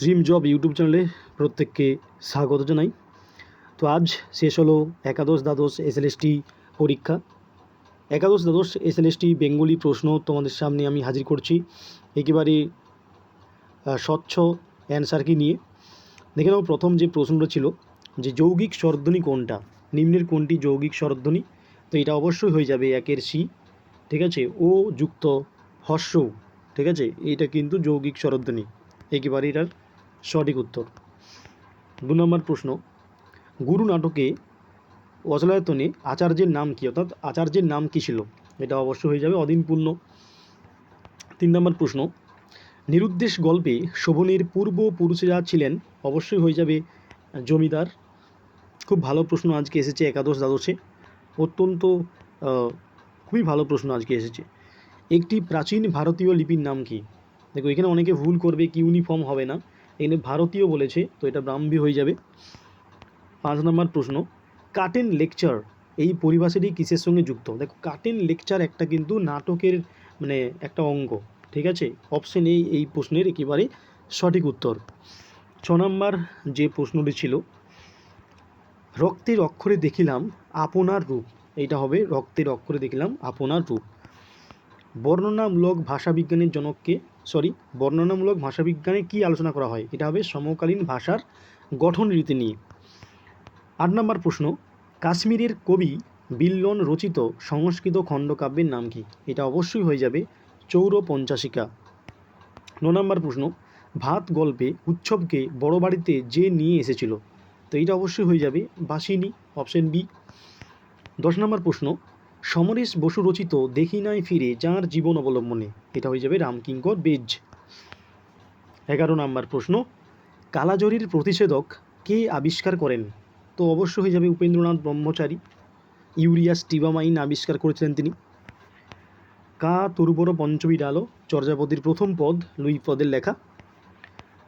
Dream job YouTube চ্যানেলে প্রত্যেককে স্বাগত জানাই। তো আজ শেষ হলো একাদশ দ্বাদশ এসএলএসটি পরীক্ষা। একাদশ দ্বাদশ এসএলএসটি বেঙ্গলি প্রশ্ন তোমাদের সামনে আমি হাজির করছি। একেবারে স্বচ্ছ অ্যান্সার কি নিয়ে? দেখে নাও প্রথম যে প্রশ্নটা ছিল যে যৌগিক স্বরধ্বনি কোনটা? নিম্নের কোনটি যৌগিক স্বরধ্বনি? তো এটা অবশ্যই হয়ে যাবে একের সি, ঠিক আছে? ও যুক্ত হর্ষ ঠিক আছে? এটা কিন্তু যৌগিক স্বরধ্বনি। একেবারে এটার সঠিক উত্তর। দু নম্বর প্রশ্ন, গুরু নাটকে অচলায়তনে আচার্যের নাম কী? অর্থাৎ আচার্যের নাম কী ছিল? এটা অবশ্য হয়ে যাবে অদিনপূর্ণ তিন নম্বর প্রশ্ন, নিরুদ্দেশ গল্পে শোভনের পূর্বপুরুষেরা ছিলেন? অবশ্যই হয়ে যাবে জমিদার। খুব ভালো প্রশ্ন আজকে এসেছে, একাদশ দ্বাদশে। অত্যন্ত খুবই ভালো প্রশ্ন আজকে এসেছে। একটি প্রাচীন ভারতীয় লিপির নাম কি? দেখো, এখানে অনেকে ভুল করবে, কি ইউনিফর্ম হবে না। এখানে ভারতীয় বলেছে, তো এটা ব্রাহ্মী হয়ে যাবে। পাঁচ নম্বর প্রশ্ন, কাটেন লেকচার এই পরিভাষাটি কিসের সঙ্গে যুক্ত? দেখো, কাটেন লেকচার একটা কিন্তু নাটকের মানে একটা অঙ্গ, ঠিক আছে? অপশন এই এই প্রশ্নের একেবারে সঠিক উত্তর। ছ নম্বর যে প্রশ্নটি ছিল, রক্তের অক্ষরে দেখিলাম আপনার রূপ। এইটা হবে রক্তের অক্ষরে দেখিলাম আপনার রূপ। বর্ণনামূলক ভাষাবিজ্ঞানের জনককে সরি বর্ণনামূলক ভাষাবিজ্ঞানে কি আলোচনা করা হয়? এটা হবে সমকালীন ভাষার গঠন রীতি নিয়ে। আট নম্বর প্রশ্ন, কাশ্মীরের কবি বিল্লন রচিত সংস্কৃত খণ্ডকাব্যের নাম কি? এটা অবশ্যই হয়ে যাবে চৌর পঞ্চাশিকা ন নম্বর প্রশ্ন, ভাত গল্পে উৎসবকে বড় বাড়িতে যে নিয়ে এসেছিল? তো এটা অবশ্যই হয়ে যাবে বাসিনী, অপশন বি। দশ নম্বর প্রশ্ন সমরেশ বসু রচিত দেখি নাই ফিরে, যাঁর জীবন অবলম্বনে। এটা হয়ে যাবে রামকিঙ্কর বেজ। এগারো নম্বর প্রশ্ন, কালাজরির প্রতিষেধক কে আবিষ্কার করেন? তো অবশ্য হয়ে যাবে উপেন্দ্রনাথ ব্রহ্মচারী। ইউরিয়া স্টিবামাইন আবিষ্কার করেছিলেন তিনি। কা তরুবর পঞ্চমী ডালো চর্যাপতির প্রথম পদ, লুই পদের লেখা।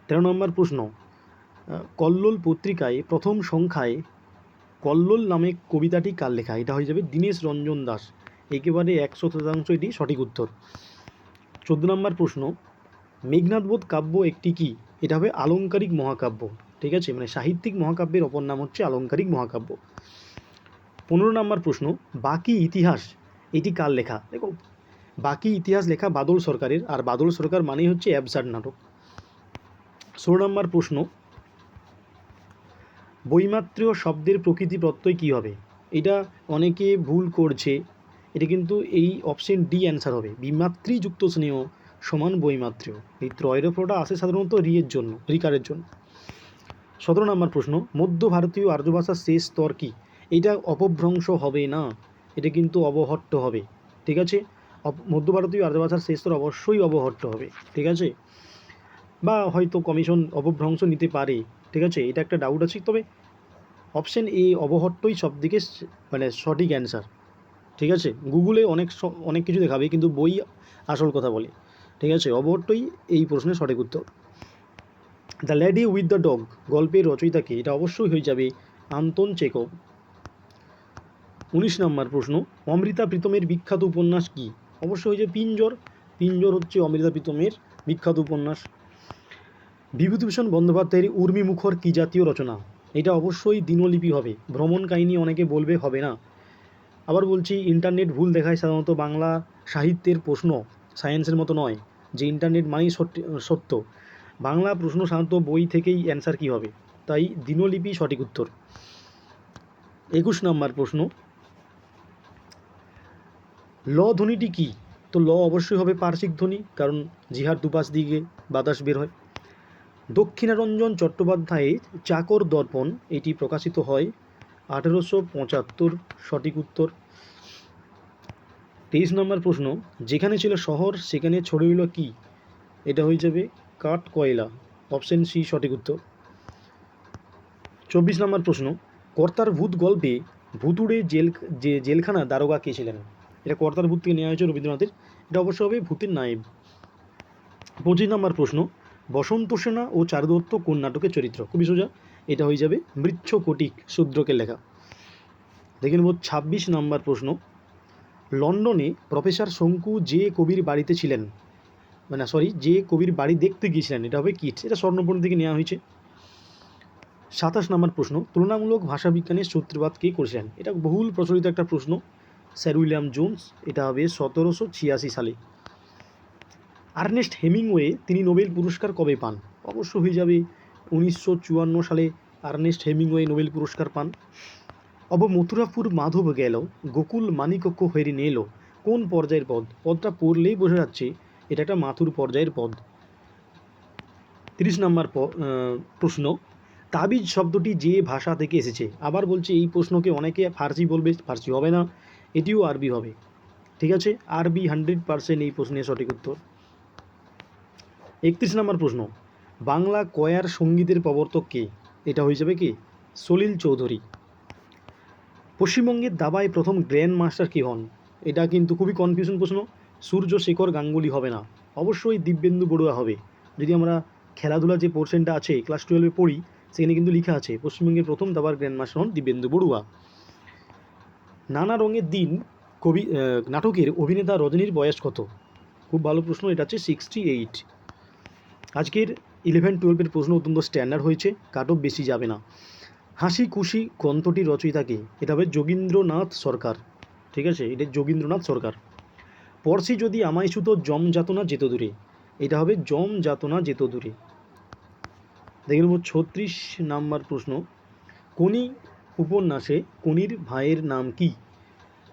তেরো নম্বর প্রশ্ন কল্লোল পত্রিকায় প্রথম সংখ্যায় কল্লোল নামে কবিতাটি কার লেখা? এটা হয়ে যাবে দীনেশ রঞ্জন দাস। একেবারে একশো শতাংশ এটি সঠিক উত্তর। চোদ্দ নম্বর প্রশ্ন মেঘনাথবোধ কাব্য একটি কি? এটা হবে আলঙ্কারিক মহাকাব্য, ঠিক আছে? মানে সাহিত্যিক মহাকাব্যের অপর নাম হচ্ছে আলঙ্কারিক মহাকাব্য। পনেরো নম্বর প্রশ্ন, বাকি ইতিহাস, এটি কার লেখা? দেখো, বাকি ইতিহাস লেখা বাদল সরকারের, আর বাদল সরকার মানেই হচ্ছে অ্যাবসার্ড নাটক। ষোলো নম্বর প্রশ্ন বৈমাত্রীয় শব্দের প্রকৃতি প্রত্যয় কী হবে? এটা অনেকে ভুল করছে। এটা কিন্তু এই অপশন ডি অ্যান্সার হবে। বিমাতৃযুক্ত স্নেহ সমান বৈমাত্রীয়। এই ত্রয়রফটা আসে সাধারণত রিয়ের জন্য, রিকারের জন্য। সতেরো নম্বর প্রশ্ন, মধ্য ভারতীয় আর্য ভাষার শেষ স্তর কী? এটা অপভ্রংশ হবে না, এটা কিন্তু অবহট্ট হবে। ঠিক আছে? মধ্য ভারতীয় আর্য ভাষার শেষ স্তর অবশ্যই অবহট্ট হবে। ঠিক আছে? বা হয়তো কমিশন অপভ্রংশ নিতে পারে। ঠিক আছে? এটা একটা ডাউট আছে। তবে অপশান এ অবহট্টই সব দিকে মানে সঠিক অ্যান্সার ঠিক আছে? গুগলে অনেক অনেক কিছু দেখাবে, কিন্তু বই আসল কথা বলে। ঠিক আছে? অবহট্টই এই প্রশ্নের সঠিক উত্তর। The lady with the dog গল্পের রচয়িতাকে এটা অবশ্যই হয়ে যাবে আন্তন চেকভ উনিশ নম্বর প্রশ্ন, অমৃতা প্রীতমের বিখ্যাত উপন্যাস কি? অবশ্যই হয়ে যাবে পিঞ্জর। পিঞ্জর হচ্ছে অমৃতা প্রীতমের বিখ্যাত উপন্যাস। বিভূতিভূষণ বন্দ্যোপাধ্যায়ের উর্মি মুখর কি জাতীয় রচনা? এটা অবশ্যই দিনলিপি হবে। ভ্রমণ কাহিনী অনেকে বলবে, হবে না। আবার বলছি, ইন্টারনেট ভুল দেখায় সাধারণত বাংলা সাহিত্যের প্রশ্ন সায়েন্সের মতো নয়, যে ইন্টারনেট মানেই সত্যি- বাংলা প্রশ্ন সাধারণত বই থেকেই অ্যান্সার কী হবে? তাই দিনলিপি সঠিক উত্তর। একুশ নম্বর প্রশ্ন। ল ধ্বনিটি কী? তো ল অবশ্যই হবে পার্শ্বিক ধ্বনি, কারণ জিহার দুপাশ দিকে বাতাস বের হয়। দক্ষিণারঞ্জন চট্টোপাধ্যায়ের চাকর দর্পণ, এটি প্রকাশিত হয় আঠেরোশো পঁচাত্তর সঠিক উত্তর। তেইশ নম্বর প্রশ্ন, যেখানে ছিল শহর, সেখানে ছড়িয়ে রইল কি? এটা হয়ে যাবে কাঠ, কয়লা, অপশন সি সঠিক উত্তর। চব্বিশ নম্বর প্রশ্ন, কর্তার ভূত গল্পে ভুতুড়ে জেল, যে জেলখানা দারোগা কে ছিলেন? এটা কর্তার ভূত থেকে নেওয়া হয়েছে রবীন্দ্রনাথের, এটা অবশ্য হবে ভূতের নায়েব। পঁচিশ নম্বর প্রশ্ন বসন্ত সেনা ও চারুদত্ত কোন নাটকের চরিত্র? খুবই সোজা, এটা হয়ে যাবে মৃচ্ছ কটিক শূদ্রকে লেখা। দেখে নেব ছাব্বিশ নম্বর প্রশ্ন। লন্ডনে প্রফেসর শঙ্কু যে কবির বাড়িতে ছিলেন মানে সরি যে কবির বাড়ি দেখতে গিয়েছিলেন, এটা হবে কিট, এটা স্বর্ণপূর্ণ থেকে নেওয়া হয়েছে। সাতাশ নম্বর প্রশ্ন, তুলনামূলক ভাষাবিজ্ঞানের সূত্রপাত কে করেছিলেন? এটা বহুল প্রচলিত একটা প্রশ্ন, স্যার উইলিয়াম জোন্স, এটা হবে সতেরোশো ছিয়াশি সালে। আর্নেস্ট হেমিংওয়ে তিনি নোবেল পুরস্কার কবে পান? অবশ্য হয়ে যাবে উনিশশো চুয়ান্ন সালে আর্নেস্ট হেমিংওয়ে নোবেল পুরস্কার পান। অব মথুরাপুর মাধব গেল, গোকুল মানিকক্ষ হরি নেল। কোন পর্যায়ের পদ? পদটা পড়লেই বোঝা যাচ্ছে এটা একটা মাথুর পর্যায়ের পদ। তিরিশ নম্বর প্রশ্ন। তাবিজ শব্দটি যে ভাষা থেকে এসেছে? আবার বলছে এই প্রশ্নকে অনেকে ফার্সি বলবে, ফার্সি হবে না, এটিও আরবি হবে। ঠিক আছে, আরবি হান্ড্রেড পার্সেন্ট এই প্রশ্নের সঠিক উত্তর। একত্রিশ নম্বর প্রশ্ন, বাংলা কয়ার সঙ্গীতের প্রবর্তক কে? এটা হয়ে যাবে কি? সলিল চৌধুরী। পশ্চিমবঙ্গের দাবায় প্রথম গ্র্যান্ড মাস্টার কী হন? এটা কিন্তু খুবই কনফিউশন প্রশ্ন। সূর্য শেখর গাঙ্গুলি হবে না। অবশ্যই দিব্যেন্দু বড়ুয়া হবে। যদি আমরা খেলাধুলা যে পোর্শনটা আছে ক্লাস টুয়েলভে পড়ি, সেখানে কিন্তু লেখা আছে, পশ্চিমবঙ্গের প্রথম দাবার গ্র্যান্ড মাস্টার হন দিব্যেন্দু বড়ুয়া। নানা রঙের দিন, কবি নাটকের অভিনেতা রজনীর বয়স কত? খুব ভালো প্রশ্ন, এটা হচ্ছে সিক্সটি এইট আজকের ইলেভেন টুয়েলভের প্রশ্ন অত্যন্ত স্ট্যান্ডার্ড হয়েছে কাট অফ বেশি যাবে না। হাসি খুশি গ্রন্থটির রচয়িতাকে এটা হবে যোগীন্দ্রনাথ সরকার, ঠিক আছে? এটা যোগীন্দ্রনাথ সরকার। পড়শি যদি আমায় সুতো জম যাতনা যেত দূরে, এটা হবে জম যাতনা যেত দূরে। দেখে নেব ছত্রিশ নাম্বার প্রশ্ন। কোনি উপন্যাসে কোনির ভাইয়ের নাম কি?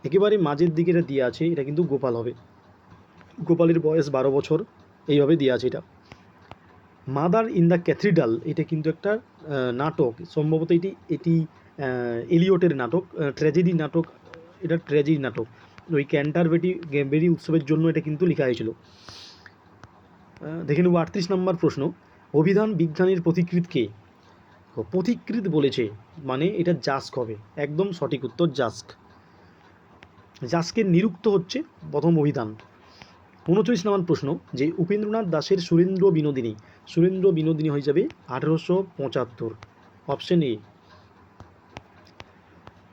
একেবারে মাঝের দিকে এটা দিয়ে আছে, এটা কিন্তু গোপাল হবে। গোপালের বয়স বারো বছর, এইভাবে দেওয়া আছে এটা। মাদার ইন দ্য ক্যাথিড্রাল এটা কিন্তু একটা নাটক। সম্ভবত এটি এটি আহ, এলিয়টের নাটক ট্র্যাজেডি নাটক এটা ট্র্যাজেডি নাটক। ওই ক্যান্টারবেটি বেরি উৎসবের জন্য এটা কিন্তু লেখা হয়েছিল। দেখে নেব আটত্রিশ নম্বর প্রশ্ন। অভিধান বিজ্ঞানের প্রতিকৃত কে? প্রতিকৃত বলেছে মানে এটা জাস্ক হবে। একদম সঠিক উত্তর জাস্ক। জাস্কের নিরুক্ত হচ্ছে প্রথম অভিধান। উনচল্লিশ নম্বর প্রশ্ন, যে উপেন্দ্রনাথ দাসের সুরেন্দ্র বিনোদিনী সুরেন্দ্র বিনোদিনী হয়ে যাবে আঠেরোশো পঁচাত্তর। অপশন এ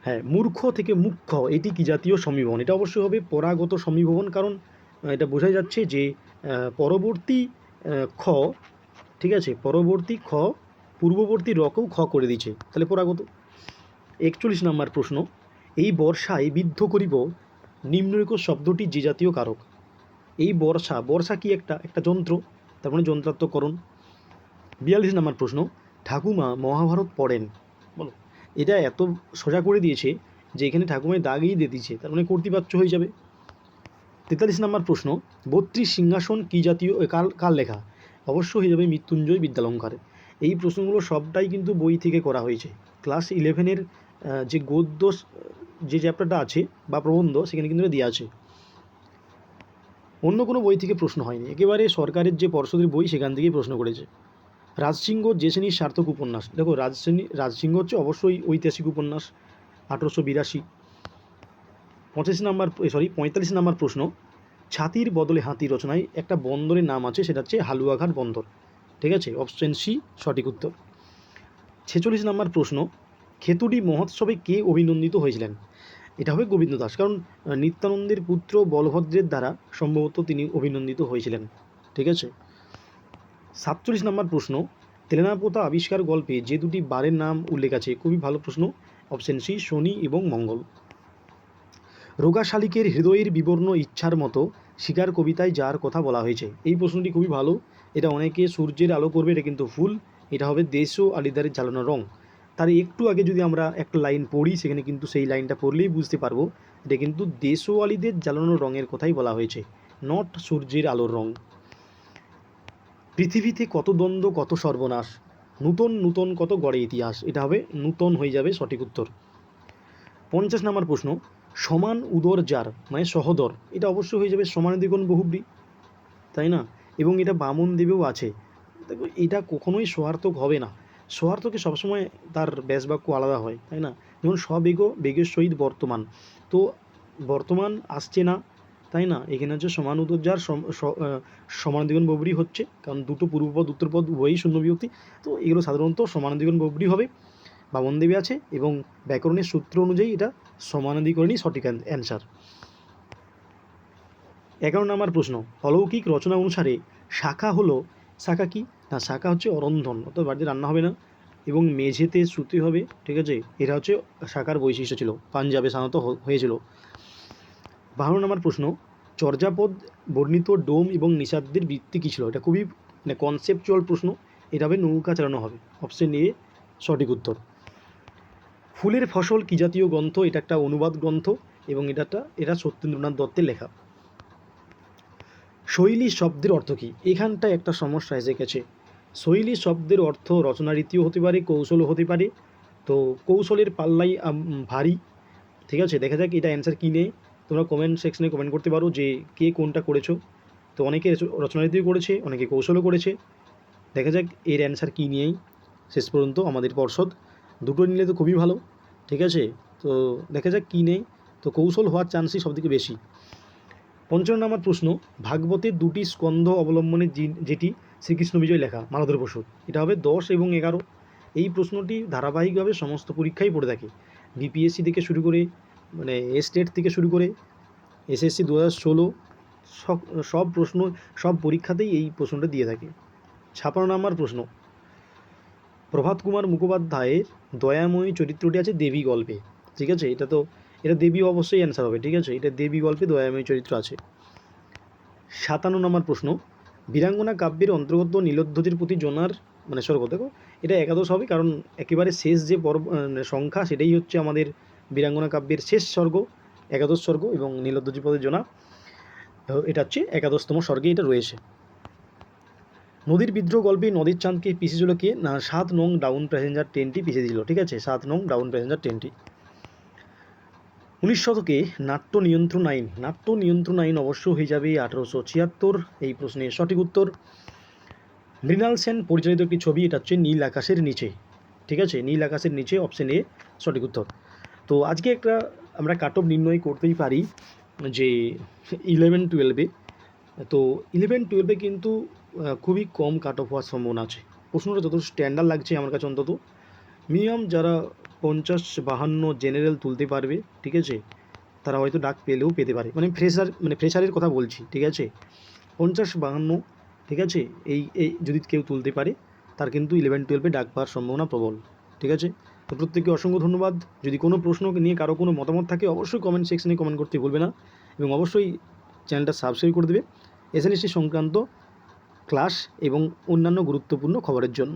হ্যাঁ মূর্খ থেকে মুখ্য, এটি কি জাতীয় সমীভবন? এটা অবশ্যই হবে পরাগত সমীভবন, কারণ এটা বোঝা যাচ্ছে যে পরবর্তী খ, ঠিক আছে, পরবর্তী খ, পূর্ববর্তী রকেও খ করে দিচ্ছে তাহলে পরাগত। একচল্লিশ নম্বর প্রশ্ন, এই বর্ষায় বিদ্ধ করিব নিম্নলিখিত শব্দটি যে জাতীয় কারক? এই বর্ষা বর্ষা কি একটা একটা যন্ত্র? তার মানে যন্ত্রাত্মকরণ। বিয়াল্লিশ নম্বর প্রশ্ন ঠাকুমা মহাভারত পড়েন। বলো। এটা এত সোজা করে দিয়েছে যে এখানে ঠাকুমায় দাগই দিয়ে দিয়েছে তার মানে কর্তৃপাচ্য হয়ে যাবে। তেতাল্লিশ নম্বর প্রশ্ন বত্রিশ সিংহাসন কি জাতীয় কার কার লেখা? অবশ্য হয়ে যাবে মৃত্যুঞ্জয় বিদ্যালঙ্কারে। এই প্রশ্নগুলো সবটাই কিন্তু বই থেকে করা হয়েছে। ক্লাস ইলেভেনের যে গদ্য যে চ্যাপ্টারটা আছে বা প্রবন্ধ সেখানে কিন্তু দেওয়া আছে। অন্য কোনো বই থেকে প্রশ্ন হয়নি। একেবারে সরকারের যে পর্ষদের বই, সেখান থেকেই প্রশ্ন করেছে। রাজসিংহ যে শ্রেণির সার্থক উপন্যাস। দেখো রাজশ্রেণী রাজসিংহ হচ্ছে অবশ্যই ঐতিহাসিক উপন্যাস, আঠেরোশো বিরাশি। পঁচাশি নাম্বার সরি পঁয়তাল্লিশ নাম্বার প্রশ্ন। ছাতির বদলে হাতি রচনায় একটা বন্দরের নাম আছে, সেটা হচ্ছে হালুয়াঘাট বন্দর। ঠিক আছে? অপশন সি, সঠিক উত্তর। ছেচল্লিশ নাম্বার প্রশ্ন। খেতুড়ি মহোৎসবে কে অভিনন্দিত হয়েছিলেন? এটা হবে গোবিন্দ দাস। কারণ নিত্যানন্দের পুত্র বলভদ্রের দ্বারা সম্ভবত তিনি অভিনন্দিত হয়েছিলেন। ঠিক আছে? সাতচল্লিশ নম্বর প্রশ্ন। তেলেনাপোতা আবিষ্কার গল্পে যে দুটি বারের নাম উল্লেখ আছে, খুবই ভালো প্রশ্ন। অপশন সি, শনি এবং মঙ্গল। রোগা শালিকের হৃদয়ের বিবর্ণ ইচ্ছার মতো শিকার কবিতায় যার কথা বলা হয়েছে। এই প্রশ্নটি খুবই ভালো। এটা অনেকে সূর্যের আলো করবে, এটা কিন্তু ফুল এটা হবে দেশ ও আলিদারের জ্বালানো রং। তার একটু আগে যদি আমরা একটা লাইন পড়ি, সেখানে কিন্তু সেই লাইনটা পড়লেই বুঝতে পারব, এটা কিন্তু দেশো আলিদের জ্বালানো রঙের কথাই বলা হয়েছে, নট সূর্যের আলোর রং। পৃথিবীতে কত দ্বন্দ্ব, কত সর্বনাশ, নূতন নূতন কত গড়ে ইতিহাস, এটা হবে নূতন হয়ে যাবে সঠিক উত্তর। পঞ্চাশ নম্বর প্রশ্ন, সমান উদর যার মানে সহদর, এটা অবশ্যই হয়ে যাবে সমানাধিকরণ বহুব্রী, তাই না? এবং এটা বামন দেবেও আছে। দেখো, এটা কখনোই স্বার্থক হবে না। স্বার্থকে সবসময় তার ব্যাসবাক্য আলাদা হয়, তাই না? যেমন সবেগ বেগের সহিত বর্তমান। তো বর্তমান আসছে না, তাই না? এখানে হচ্ছে সমান উদরজার সমানাধিকরণ ববরি হচ্ছে, কারণ দুটো পূর্বপদ, উত্তরপদ উভয়ই শূন্য বিভক্তি। তো এগুলো সাধারণত সমানাধিকরণ ববরি হবে বামন দেবী আছে, এবং ব্যাকরণের সূত্র অনুযায়ী এটা সমানাধিকরণই সঠিক অ্যান্সার। এগারো নম্বর প্রশ্ন, অলৌকিক রচনা অনুসারে শাখা হলো শাখা কি? না, শাখা হচ্ছে অরন্ধন অর্থাৎ বাড়িতে রান্না হবে না এবং মেঝেতে শুতে হবে, ঠিক আছে? এটা হচ্ছে শাখার বৈশিষ্ট্য ছিল, পাঞ্জাবে সাধারণত হয়েছিল। বাহান্ন নম্বর প্রশ্ন, চর্যাপদ বর্ণিত ডোম এবং নিষাদদের বৃত্তি কী ছিল? এটা খুবই মানে কনসেপচুয়াল প্রশ্ন, এটা হবে নৌকা চালানো হবে। অপশন এ সঠিক উত্তর। ফুলের ফসল কি জাতীয় গ্রন্থ? এটা একটা অনুবাদ গ্রন্থ এবং এটা একটা, এটা সত্যেন্দ্রনাথ দত্তের লেখা। শৈলী শব্দের অর্থ কী? এখানটায় একটা সমস্যা এসে গেছে। শৈলী শব্দের অর্থ রচনারীতিও হতে পারে, কৌশলও হতে পারে। তো কৌশলের পাল্লাই ভারী। ঠিক আছে? দেখা যাক এটা অ্যান্সার কী নেই তোমরা কমেন্ট সেকশনে কমেন্ট করতে পারো যে কে কোনটা করেছ। তো অনেকে রচ- রচনারীতিও করেছে, অনেকে কৌশলও করেছে। দেখা যাক এর অ্যান্সার কী নিয়েই শেষ পর্যন্ত আমাদের পর্ষদ। দুটো নিলে তো খুবই ভালো। ঠিক আছে? তো দেখা যাক কী নেই তো কৌশল হওয়ার চান্সই সবথেকে বেশি। পঞ্চান্ন নম্বর প্রশ্ন, ভাগবতের দুটি স্কন্ধ অবলম্বনে যেটি শ্রীকৃষ্ণ বিজয় লেখা মালধর বসু। এটা হবে দশ এবং এগারো। এই প্রশ্নটি ধারাবাহিকভাবে সমস্ত পরীক্ষায় পড়ে থাকে। বিপিএসসি থেকে শুরু করে মানে স্টেট থেকে শুরু করে এসএসসি দু হাজার ষোলো সব সব প্রশ্ন, সব পরীক্ষাতেই এই প্রশ্নটা দিয়ে থাকে। ছাপান্ন নম্বর প্রশ্ন, প্রভাত কুমার মুখোপাধ্যায়ের দয়াময়ী চরিত্রটি আছে দেবী গল্পে। ঠিক আছে? এটা তো এটা দেবী অবশ্যই অ্যান্সার হবে, ঠিক আছে? এটা দেবী গল্পে দয়াময়ী চরিত্র আছে। সাতান্ন নম্বর প্রশ্ন, বীরাঙ্গনা কাব্যের অন্তর্গত নীলোধ্বজের প্রতি জনার মানে স্বর্গ দেখো এটা একাদশ হবে কারণ একেবারে শেষ যে পর্ব সংখ্যা, সেটাই হচ্ছে আমাদের বীরাঙ্গনা কাব্যের শেষ স্বর্গ, একাদশ স্বর্গ এবং নীলোধ্বজি পদের জনা এটা হচ্ছে একাদশতম স্বর্গে এটা রয়েছে। নদীর বিদ্রোহ গল্পে নদীর চাঁদকে পিছিয়েছিল কে? না, সাত নং ডাউন প্যাসেঞ্জার ট্রেনটি পিছিয়ে দিল, ঠিক আছে? সাত নং ডাউন প্যাসেঞ্জার ট্রেনটি। উনিশ শতকে নাট্য নিয়ন্ত্রণ আইন, নাট্য নিয়ন্ত্রণ আইন অবশ্য হয়ে যাবে আঠারোশো ছিয়াত্তর। এই প্রশ্নের সঠিক উত্তর, মৃণাল সেন পরিচালিত একটি ছবি, এটা হচ্ছে নীল আকাশের নিচে। ঠিক আছে? নীল আকাশের নিচে অপশন এ সঠিক উত্তর। তো আজকে একটা আমরা কাট অফ নির্ণয় করতেই পারি যে ইলেভেন টুয়েলভে তো ইলেভেন টুয়েলভে কিন্তু খুবই কম কাট অফ হওয়ার সম্ভাবনা আছে। প্রশ্নটা যত স্ট্যান্ডার্ড লাগছে আমার কাছে অন্তত। মিনিমাম যারা পঞ্চাশ বাহান্ন জেনারেল তুলতে পারবে, ঠিক আছে? তারা হয়তো ডাক পেলেও পেতে পারে। মানে ফ্রেশার মানে ফ্রেশারের কথা বলছি, ঠিক আছে? পঞ্চাশ বাহান্ন, ঠিক আছে? এই এই যদি কেউ তুলতে পারে, তার কিন্তু ইলেভেন টুয়েলভে ডাক পাওয়ার সম্ভাবনা প্রবল, ঠিক আছে? তো প্রত্যেককে অসংখ্য ধন্যবাদ। যদি কোনো প্রশ্ন নিয়ে কারও কোনো মতামত থাকে, অবশ্যই কমেন্ট সেকশনে কমেন্ট করতে ভুলবে না এবং অবশ্যই চ্যানেলটা সাবস্ক্রাইব করে দেবে। এসএলএসটি সংক্রান্ত ক্লাস এবং অন্যান্য গুরুত্বপূর্ণ খবরের জন্য।